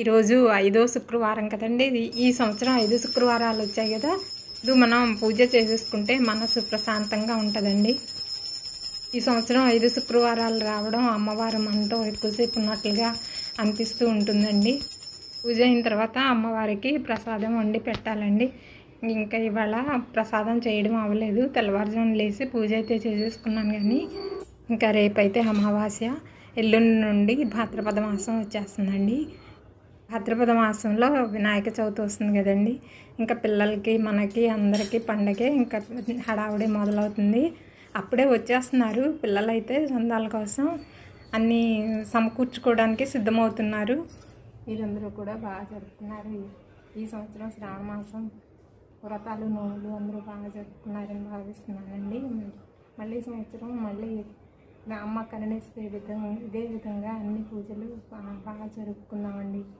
ఈరోజు ఐదో శుక్రవారం కదండి. ఇది ఈ సంవత్సరం ఐదు శుక్రవారాలు వచ్చాయి కదా. ఇది మనం పూజ చేసేసుకుంటే మనసు ప్రశాంతంగా ఉంటుందండి. ఈ సంవత్సరం ఐదు శుక్రవారాలు రావడం అమ్మవారు మనతో ఎక్కువసేపు ఉన్నట్లుగా అనిపిస్తూ ఉంటుందండి. పూజ అయిన తర్వాత అమ్మవారికి ప్రసాదం వండి పెట్టాలండి. ఇంకా ఇవాళ ప్రసాదం చేయడం అవ్వలేదు. తెల్లవారుజామున లేచి పూజ అయితే చేసేసుకున్నాను కానీ ఇంకా రేపైతే అమావాస్య. ఎల్లుండి నుండి భాద్రపద మాసం వచ్చేస్తుందండి. భాద్రపద మాసంలో వినాయక చవితి వస్తుంది కదండి. ఇంకా పిల్లలకి మనకి అందరికీ పండగే ఇంకా హడావుడి మొదలవుతుంది. అప్పుడే వచ్చేస్తున్నారు పిల్లలైతే చందాల కోసం. అన్నీ సమకూర్చుకోవడానికి సిద్ధమవుతున్నారు. వీరందరూ కూడా బాగా జరుపుతున్నారు ఈ- సంవత్సరం శ్రావణ మాసం వ్రతాలు నోళ్ళు అందరూ బాగా జరుపుకున్నారని భావిస్తున్నానండి. మళ్ళీ సంవత్సరం మళ్ళీ అమ్మ కరుణిస్తే విధంగా ఇదే విధంగా అన్ని పూజలు బాగా బాగా జరుపుకున్నామండి.